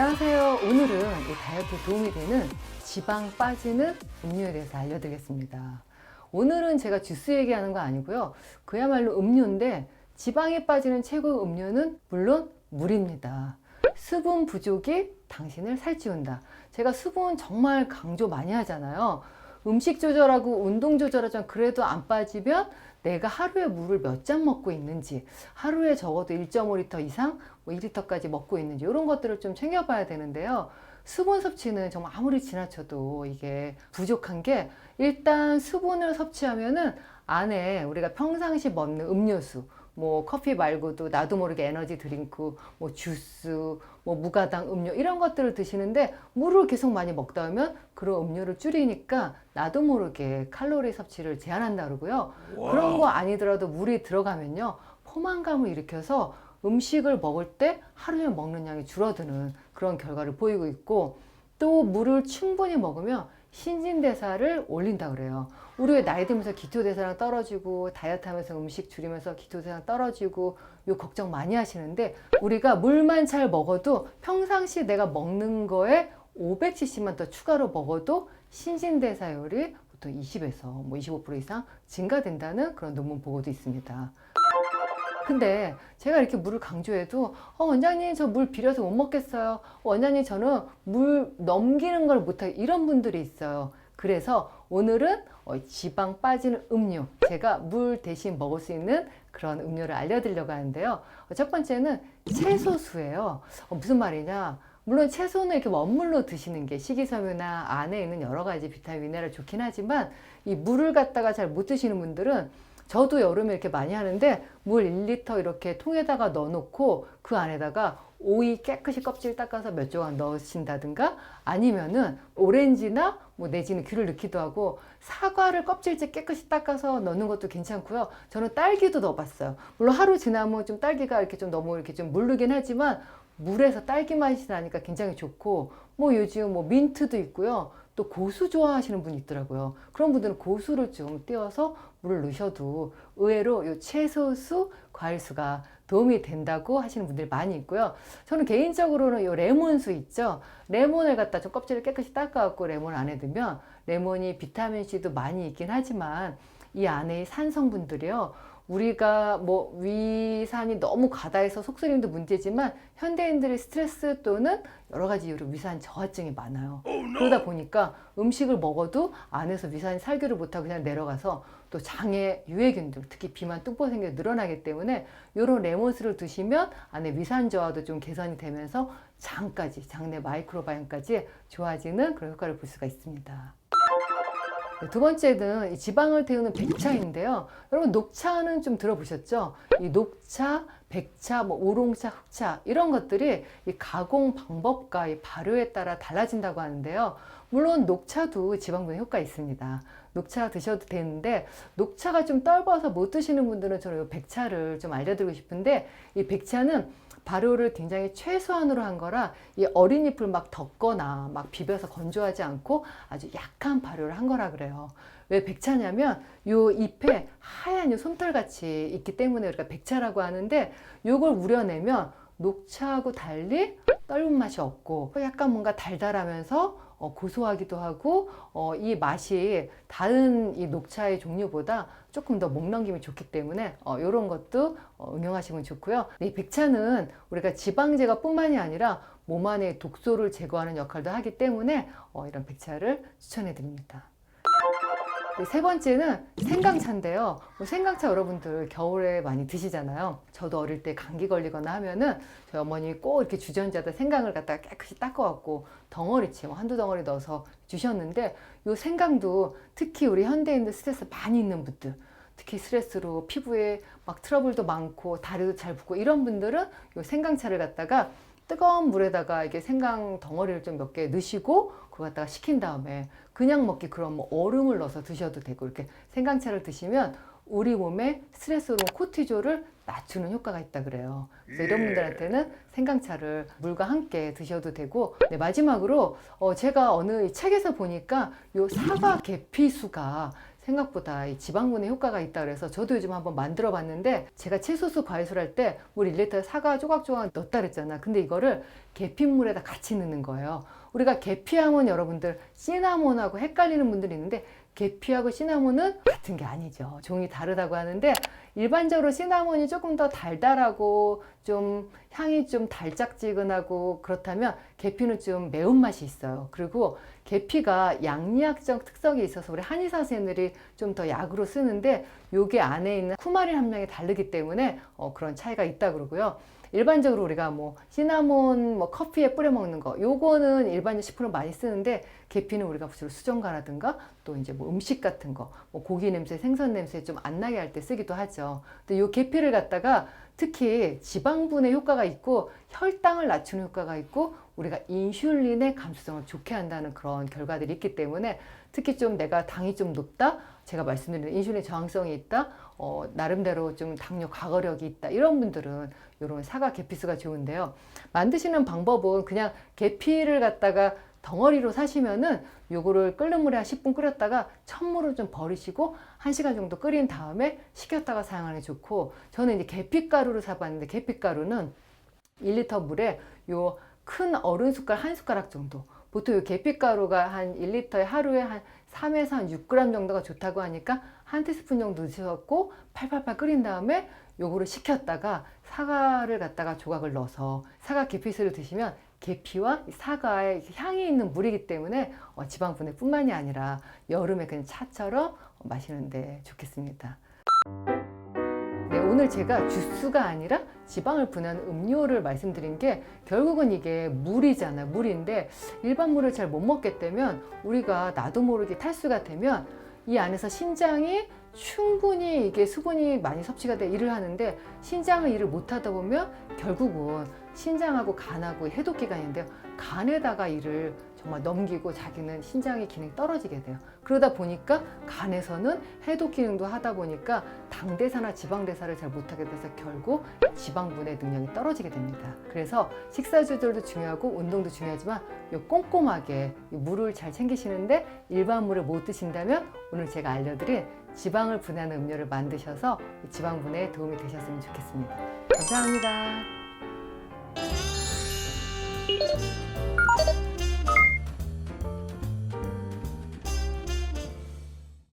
안녕하세요. 오늘은 이 다이어트에 도움이 되는 지방 빠지는 음료에 대해서 알려드리겠습니다. 오늘은 제가 주스 얘기하는 거 아니고요. 그야말로 음료인데 지방이 빠지는 최고 음료는 물론 물입니다. 수분 부족이 당신을 살찌운다. 제가 수분 정말 강조 많이 하잖아요. 음식 조절하고 운동 조절하지만 그래도 안 빠지면 내가 하루에 물을 몇 잔 먹고 있는지, 하루에 적어도 1.5리터 이상, 뭐 2리터까지 먹고 있는지, 이런 것들을 좀 챙겨봐야 되는데요. 수분 섭취는 정말 아무리 지나쳐도 이게 부족한 게 일단 수분을 섭취하면은 안에 우리가 평상시 먹는 음료수, 뭐 커피 말고도 나도 모르게 에너지 드링크, 뭐 주스, 뭐 무가당 음료 이런 것들을 드시는데 물을 계속 많이 먹다 보면 그런 음료를 줄이니까 나도 모르게 칼로리 섭취를 제한한다 그러고요. 그런 거 아니더라도 물이 들어가면요. 포만감을 일으켜서 음식을 먹을 때 하루에 먹는 양이 줄어드는 그런 결과를 보이고 있고 또 물을 충분히 먹으면 신진대사를 올린다 그래요. 우리 왜 나이 들면서 기초대사량 떨어지고 다이어트 하면서 음식 줄이면서 기초대사량 떨어지고 요 걱정 많이 하시는데 우리가 물만 잘 먹어도 평상시 내가 먹는 거에 500cc만 더 추가로 먹어도 신진대사율이 보통 20에서 뭐 25% 이상 증가된다는 그런 논문 보고도 있습니다. 근데 제가 이렇게 물을 강조해도 어, 원장님 저 물 비려서 못 먹겠어요. 어, 원장님 저는 물 넘기는 걸 못하게 이런 분들이 있어요. 그래서 오늘은 어, 지방 빠지는 음료 제가 물 대신 먹을 수 있는 그런 음료를 알려드리려고 하는데요. 어, 첫 번째는 채소수예요. 어, 무슨 말이냐? 물론 채소는 이렇게 원물로 드시는 게 식이섬유나 안에 있는 여러 가지 비타민 미네랄 좋긴 하지만 이 물을 갖다가 잘 못 드시는 분들은 저도 여름에 이렇게 많이 하는데 물 1리터 이렇게 통에다가 넣어놓고 그 안에다가 오이 깨끗이 껍질 닦아서 몇 조각 넣으신다든가 아니면은 오렌지나 뭐 내지는 귤을 넣기도 하고 사과를 껍질째 깨끗이 닦아서 넣는 것도 괜찮고요. 저는 딸기도 넣어봤어요. 물론 하루 지나면 좀 딸기가 이렇게 좀 너무 이렇게 좀 무르긴 하지만 물에서 딸기 맛이 나니까 굉장히 좋고 뭐 요즘 뭐 민트도 있고요. 또 고수 좋아하시는 분이 있더라고요. 그런 분들은 고수를 좀 띄워서 물을 넣으셔도 의외로 요 채소수, 과일수가 도움이 된다고 하시는 분들이 많이 있고요. 저는 개인적으로는 요 레몬수 있죠. 레몬을 갖다 좀 껍질을 깨끗이 닦아갖고 레몬 안에 넣으면 레몬이 비타민C도 많이 있긴 하지만 이 안에 산 성분들이요. 우리가 뭐 위산이 너무 과다해서 속쓰림도 문제지만 현대인들의 스트레스 또는 여러 가지 이유로 위산 저하증이 많아요. 그러다 보니까 음식을 먹어도 안에서 위산이 살교를 못하고 그냥 내려가서 또 장에 유해균들 특히 비만 뚱보 생겨 늘어나기 때문에 이런 레몬수를 드시면 안에 위산 저하도 좀 개선이 되면서 장까지 장내 마이크로바이옴까지 좋아지는 그런 효과를 볼 수가 있습니다. 네, 두 번째는 이 지방을 태우는 백차인데요. 여러분 녹차는 좀 들어보셨죠? 이 녹차, 백차, 뭐 우롱차, 흑차 이런 것들이 이 가공 방법과 이 발효에 따라 달라진다고 하는데요. 물론 녹차도 지방분해 효과 있습니다. 녹차 드셔도 되는데 녹차가 좀 떫어서 못 드시는 분들은 저는 이 백차를 좀 알려드리고 싶은데 이 백차는 발효를 굉장히 최소한으로 한 거라 이 어린 잎을 막 덮거나 막 비벼서 건조하지 않고 아주 약한 발효를 한 거라 그래요. 왜 백차냐면 요 잎에 하얀 요 솜털 같이 있기 때문에 우리가 백차라고 하는데 요걸 우려내면 녹차하고 달리 떫은 맛이 없고 약간 뭔가 달달하면서 어, 고소하기도 하고 어, 이 맛이 다른 이 녹차의 종류보다 조금 더 목 넘김이 좋기 때문에 어, 이런 것도 어, 응용하시면 좋고요. 이 백차는 우리가 지방 제거뿐만이 아니라 몸 안에 독소를 제거하는 역할도 하기 때문에 어, 이런 백차를 추천해 드립니다. 네, 세 번째는 생강차인데요. 뭐 생강차 여러분들 겨울에 많이 드시잖아요. 저도 어릴 때 감기 걸리거나 하면은 저희 어머니 꼭 이렇게 주전자에다 생강을 갖다가 깨끗이 닦아갖고 덩어리치 뭐 한두 덩어리 넣어서 주셨는데 요 생강도 특히 우리 현대인들 스트레스 많이 있는 분들 특히 스트레스로 피부에 막 트러블도 많고 다리도 잘 붓고 이런 분들은 요 생강차를 갖다가 뜨거운 물에다가 이게 생강 덩어리를 좀 몇 개 넣으시고 그거 갖다가 식힌 다음에 그냥 먹기 그럼 뭐 얼음을 넣어서 드셔도 되고 이렇게 생강차를 드시면 우리 몸에 스트레스 호르몬 코티졸을 낮추는 효과가 있다 그래요. 그래서 이런 분들한테는 생강차를 물과 함께 드셔도 되고 네, 마지막으로 어, 제가 어느 이 책에서 보니까 요 사과 계피수가 생각보다 이 지방분해 효과가 있다 그래서 저도 요즘 한번 만들어 봤는데 제가 채소수 과일술 할때물 1리터에 사과 조각조각 넣었다 그랬잖아. 근데 이거를 계피물에다 같이 넣는 거예요. 우리가 계피하면 여러분들 시나몬하고 헷갈리는 분들이 있는데 계피하고 시나몬은 같은 게 아니죠. 종이 다르다고 하는데 일반적으로 시나몬이 조금 더 달달하고 좀 향이 좀 달짝지근하고 그렇다면 계피는 좀 매운맛이 있어요. 그리고 계피가 양리학적 특성이 있어서 우리 한의사 선생님들이 좀 더 약으로 쓰는데 요게 안에 있는 쿠마린 함량이 다르기 때문에 어, 그런 차이가 있다 그러고요. 일반적으로 우리가 뭐 시나몬 뭐 커피에 뿌려 먹는 거 요거는 일반적 식품으로 많이 쓰는데 계피는 우리가 주로 수정과라든가 또 이제 뭐 음식 같은 거뭐 고기 냄새 생선 냄새 좀 안 나게 할 때 쓰기도 하죠 근데 요 계피를 갖다가 특히 지방분해 효과가 있고 혈당을 낮추는 효과가 있고 우리가 인슐린의 감수성을 좋게 한다는 그런 결과들이 있기 때문에 특히 좀 내가 당이 좀 높다 제가 말씀드린 인슐린 저항성이 있다 어, 나름대로 좀 당뇨 과거력이 있다 이런 분들은 이런 사과 계피수가 좋은데요. 만드시는 방법은 그냥 계피를 갖다가 덩어리로 사시면은 요거를 끓는 물에 한 10분 끓였다가 찬물을 좀 버리시고 1시간 정도 끓인 다음에 식혔다가 사용하는 게 좋고 저는 이제 계피가루를 사봤는데 계피가루는 1리터 물에 요 큰 어른 숟갈 한 숟가락 정도. 보통 요 계피가루가 한 1리터에 하루에 한 3에서 한 6g 정도가 좋다고 하니까 한 티스푼 정도 넣으셨고 팔팔팔 끓인 다음에 요거를 식혔다가 사과를 갖다가 조각을 넣어서 사과 계피수를 드시면 계피와 이 사과의 향이 있는 물이기 때문에 어, 지방 분해뿐만이 아니라 여름에 그냥 차처럼 어, 마시는데 좋겠습니다. 네, 오늘 제가 주스가 아니라 지방을 분해하는 음료를 말씀드린 게 결국은 이게 물이잖아요. 물인데 일반 물을 잘 못 먹게 되면 우리가 나도 모르게 탈수가 되면 이 안에서 신장이 충분히 이게 수분이 많이 섭취가 돼 일을 하는데 신장은 일을 못 하다 보면 결국은 신장하고 간하고 해독 기관인데요. 간에다가 일을 정말 넘기고 자기는 신장의 기능이 떨어지게 돼요. 그러다 보니까 간에서는 해독 기능도 하다 보니까 당대사나 지방대사를 잘 못하게 돼서 결국 지방분해 능력이 떨어지게 됩니다. 그래서 식사 조절도 중요하고 운동도 중요하지만 요 꼼꼼하게 이 물을 잘 챙기시는데 일반 물을 못 드신다면 오늘 제가 알려드린 지방을 분해하는 음료를 만드셔서 이 지방 분해에 도움이 되셨으면 좋겠습니다. 감사합니다. Música